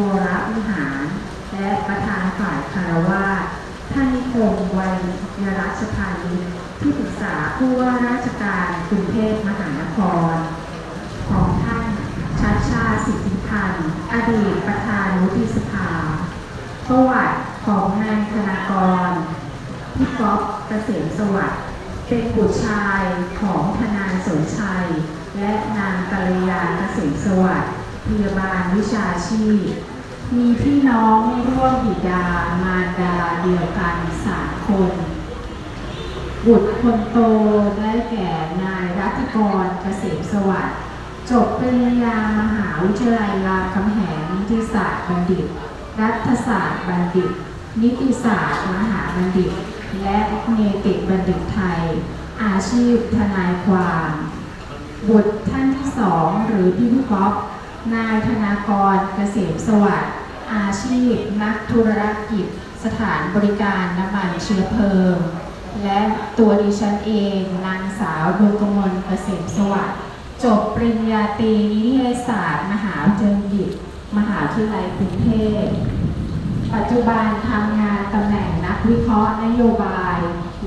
วรวิหาร และประธานฝ่ายคารวาท่านนิคมวัยยรัชพานิชที่ปรึกษาผู้ว่าราชการกรุงเทพมหานคร ของท่านชัดชาสิทธิพันธ์อดีตประธานวุฒิสภาประวัติของนายธนากรพี่ก๊อฟเกษมสวัสดิ์เป็นบุตรชายของทนายสนชัย และนางกัลยาเกษมสวัสดิ์ พยาบาลวิชาชีพ มีพี่น้องร่วมบิดามารดาเดียวกันสามคน บุตรคนโตได้แก่นายรัตกรเกษมสวัสดิ์จบปริญญามหาวิทยาลัยรามคำแหงนิติศาสตร์บัณฑิต รัฐศาสตร์บัณฑิต นิติศาสตร์มหาบัณฑิต และเนติบัณฑิตไทย อาชีพทนายความ บุตรท่านที่สองหรือพี่ลูกก๊อฟ นายธนากรเกษมสวัสดิ์อาชีพ นักธุรกิจ สถานบริการน้ำมันเชื้อเพลิง และตัวดิฉันเองนางสาวดวงกมลเกษมสวัสดิ์จบปริญญาตรีนิเทศศาสตร์ มหาวิทยาลัยมหาวิทยาลัยกรุงเทพปัจจุบันทำงานตำแหน่งนักวิเคราะห์นโยบาย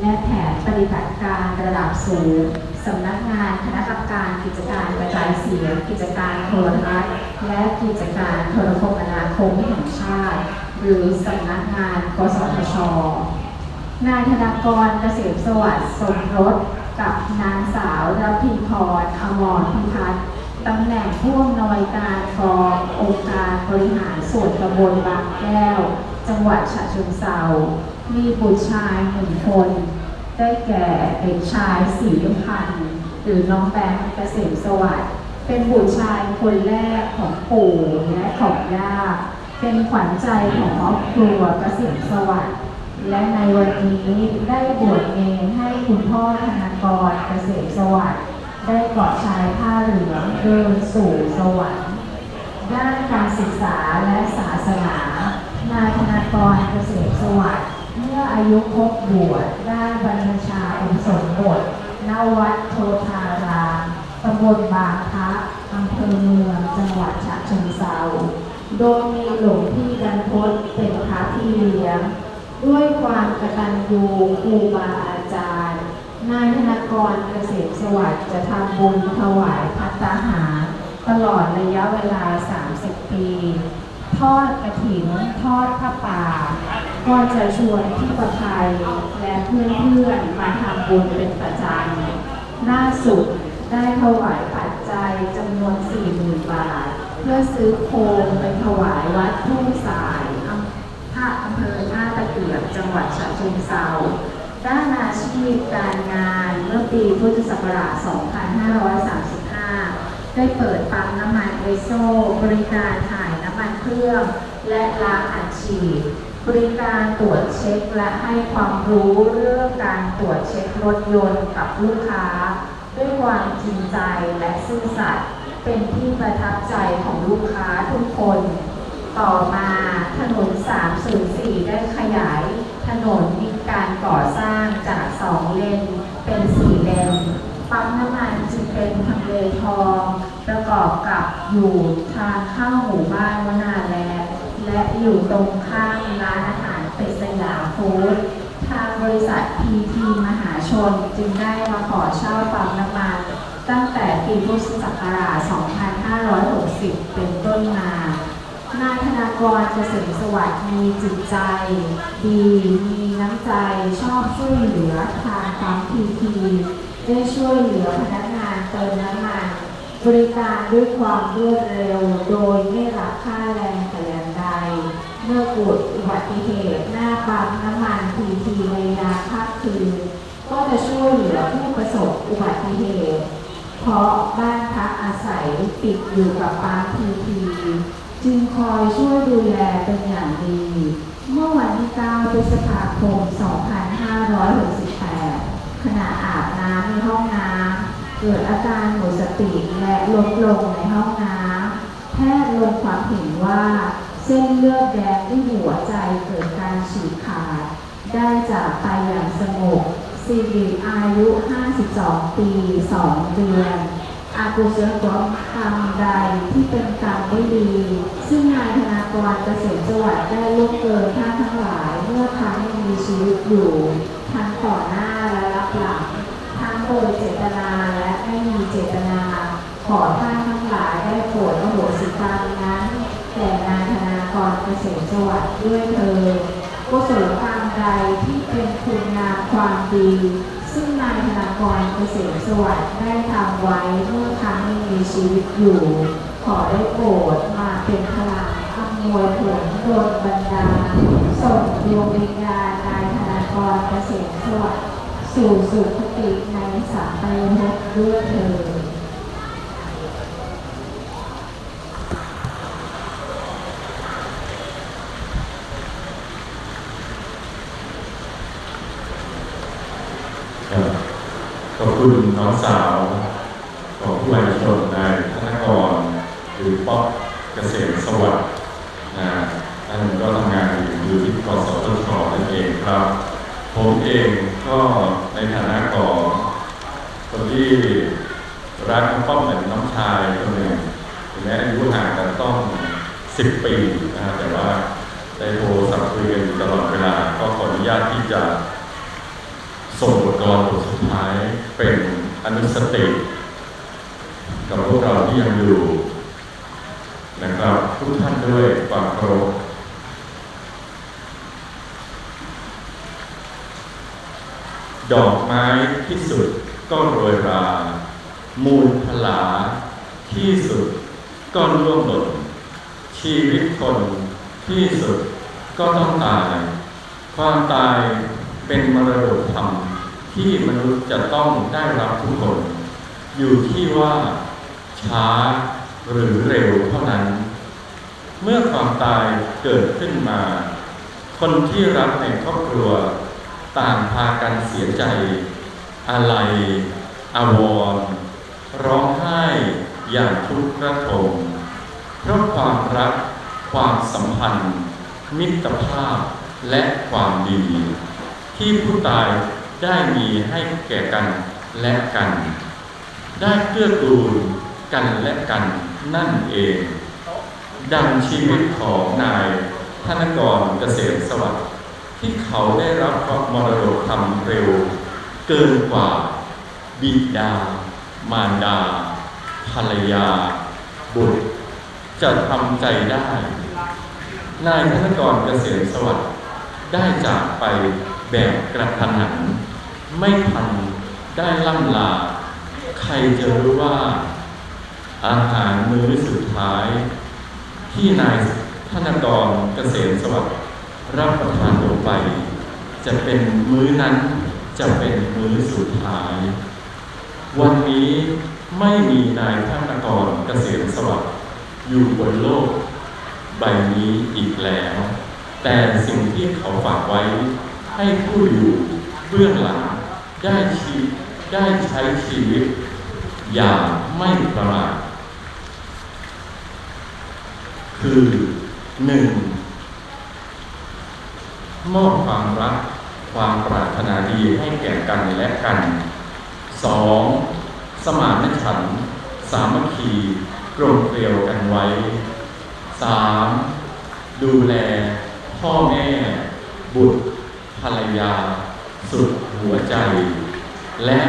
และแผนปฏิบัติการระดับสูง สำนักงานคณะกรรมการกิจการกระจายเสียง กิจการโทรทัศน์และกิจการโทรคมนาคมแห่งชาติ หรือสำนักงานกสทช นายธนากรเกษมสวัสดิ์สมรสกับนางสาวรัพีพรอมรพิพัฒน์ตำแหน่งผู้อำนวยการกององค์การบริหารส่วนตำบลบางแก้ว จังหวัดฉะเชิงเทรามีบุตรชายหนึ่งคน ได้แก่เด็กชายศรีพันธ์หรือน้องแบงค์เกษมสวัสดิ์เป็นบุตรชายคนแรกของปู่และของย่าเป็นขวัญใจของครอบครัวเกษมสวัสดิ์และในวันนี้ได้บวชเนรให้คุณพ่อธนากรเกษมสวัสดิ์ได้เกาะชายผ้าเหลืองเดินสู่สวรรค์ด้านการศึกษาและศาสนานายธนากรเกษมสวัสดิ์ เมื่ออายุครบบวชได้บรรพชาอุปสมบทณวัดโทธารามตำบลบางพระอำเภอเมืองจังหวัดฉะเชิงเทราโดยมีหลวงพี่บรรพตเป็นพระที่เลี้ยง ด้วยความกตัญญูครูบาอาจารย์ นายธนากรเกษมสวัสดิ์จะทำบุญถวายพัตตาหาร ตลอดระยะเวลา 30 ปี ทอดกระถิ่นทอดผ้าป่า ก็จะชวนพี่ประภัยและเพื่อนๆมาทำบุญเป็นประจำล่าสุดได้ถวายปัจจัยจำนวน 40,000 บาท เพื่อซื้อโคมไปถวายวัดทุ่งสายอำท่าอำเภอท่าตะเกียบจังหวัดฉะเชิงเทราด้านอาชีพการงานเมื่อปีพุทธศักราช 2535 ได้เปิดปั๊มน้ำมันเอโซบริการถ่ายน้ำมันเครื่อง และล้างอัดฉีด บริการตรวจเช็คและให้ความรู้เรื่องการตรวจเช็ครถยนต์กับลูกค้า ด้วยความจริงใจและซื่อสัตย์เป็นที่ประทับใจของลูกค้าทุกคน ต่อมาถนน 304 ได้ขยาย ถนนมีการก่อสร้างจาก 2 เลน เป็น 4 เลน ปั๊มน้ำมันจึงเป็นทำเลทอง ประกอบกับอยู่ทางเข้าหมู่บ้านวนาแล และอยู่ตรงข้ามร้านอาหารเป็ดสยามฟู้ดทางบริษัทพีทีมหาชนจึงได้มาขอเช่าปั๊มน้ำมันตั้งแต่ปีพุทธศักราช 2560 เป็นต้นมานายธนากรเกษมสวัสดิ์มีจิตใจ ดี มีน้ำใจชอบช่วยเหลือทางปั๊มพีทีได้ช่วยเหลือพนักงานเติมน้ำมันบริการด้วยความรวดเร็วโดยไม่รับค่าแรงแต่อย่างใด เมื่อเกิดอุบัติเหตุหน้าปั๊มน้ำมันพีทีในยามค่ำคืนก็จะช่วยเหลือผู้ประสบอุบัติเหตุ เพราะบ้านพักอาศัยติดอยู่กับปั๊มพีทีจึงคอยช่วยดูแลเป็นอย่างดี เมื่อวันที่ 9 พฤษภาคม 2568 ขณะอาบน้ำในห้องน้ำเกิดอาการหมดสติและลดลงในห้องน้ำแพทย์ลงความเห็นว่า เส้นเลือดแดงที่หัวใจเกิดการฉีกขาด ได้จากไปอย่างสงบสิริอายุ 52 ปี 2 เดือน อากุศลกรรมใดที่เป็นกรรมไม่ดี ซึ่งนายธนากรเกษมสวัสดิ์ได้ล่วงเกินท่านทั้งหลายเมื่อครั้งยังมีชีวิตอยู่ทั้งต่อหน้าและรับหลังทั้งโดยเจตนาและไม่มีเจตนา ขอท่านทั้งหลายได้โปรดอโหสิกรรมนั้นแก่นายธน รเกษมสวัสดิ์ด้วยเถิดกุศลกรรมใดที่เป็นคุณงามความดี ซึ่งนายธนากรเกษมสวัสดิ์ได้ทำไว้เมื่อครั้งยังมีชีวิตอยู่ ขอได้โปรดมาเป็นพลังอำนวยผลโดนบันดาลส่งดวงวิญญาณนายธนากรเกษมสวัสดิ์สู่สุคติในสัมปรภพด้วยเถิด ครับ คุณน้องสาวของผู้วายชนนายธนกรหรือป๊อกเกษมสวัสดิ์นะท่านก็ทำงานอยู่อยู่ที่กสทชนั่นเองครับ ผมเองก็ในฐานะของคนที่รักน้องป้อมเหมือนน้องชายคนหนึ่งถึงแม้อายุห่างกันต้อง10ปีนะครับแต่ว่าได้โทรสัมคุยกันอยู่ตลอดเวลา ก็ขออนุญาตที่จะ ส่งบทกลอนบทสุดท้ายเป็นอนุสติกับพวกเราที่ยังอยู่นะครับทุกท่านด้วยความเคารพดอกไม้ที่สุดก็โรยรา มูลพลาที่สุดก็ร่วงหล่นชีวิตคนที่สุดก็ต้องตาย ความตาย เป็นมรดกธรรมที่มนุษย์จะต้องได้รับทุกคน อยู่ที่ว่าช้าหรือเร็วเท่านั้น เมื่อความตายเกิดขึ้นมา คนที่รักในครอบครัว ต่างพากันเสียใจ อะไรอาวรณ์ร้องไห้อย่างทุกข์ระทมเพราะความรักความสัมพันธ์ มิตรภาพและความดี ที่ผู้ตายได้มีให้แก่กันและกัน ได้เกื้อกูลกันและกันนั่นเอง ดังชีวิตของนายธนกรเกษมสวัสดิ์ที่เขาได้รับมรดกทำเร็ว เกินกว่า บิดา มารดา ภรรยา บุตร จะทำใจได้ นายธนกรเกษมสวัสดิ์ได้จากไป แบบกระทันหันไม่ทันได้ล่ำลา ใครจะรู้ว่า อาหารมื้อสุดท้าย ที่นายธนกรเกษมสวัสดิ์รับประทานลงไป จะเป็นมื้อนั้นจะเป็นมื้อสุดท้าย วันนี้ไม่มีนายธนกรเกษมสวัสดิ์อยู่บนโลก ใบนี้อีกแล้ว แต่สิ่งที่เขาฝากไว้ ให้ผู้อยู่เบื้องหลังได้ชีได้ใช้ชีวิต อย่างไม่ประมาทคือหนึ่งมอบความรักความปรารถนาดีให้แก่กันและกันสองสมานฉันท์สามัคคีกลมเกลียวกันไว้สามดูแลพ่อแม่ บุตร ภรรยา สุดหัวใจ และ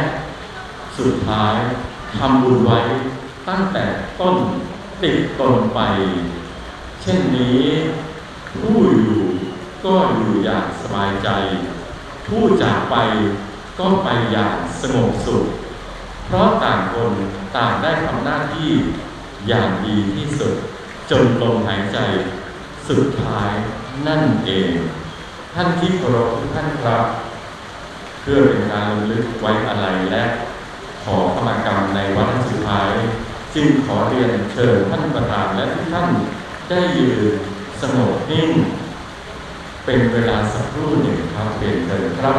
สุดท้ายทำบุญไว้ตั้งแต่ต้นติดตนไป เช่นนี้ผู้อยู่ก็อยู่อย่างสบายใจ ผู้จากไปก็ไปอย่างสงบสุข เพราะต่างคนต่างได้ทำหน้าที่อย่างดีที่สุด จนลมหายใจ สุดท้ายนั่นเอง ท่านที่เคารพทุกท่านครับ เพื่อเป็นการรำลึกไว้อะไรและ ขอขมากรรมในวันสุดท้าย จึงขอเรียนเชิญท่านประธานและทุกท่านได้ยืนสงบนิ่ง เป็นเวลาสักครู่หนึ่งครับเป็นเชิญครับ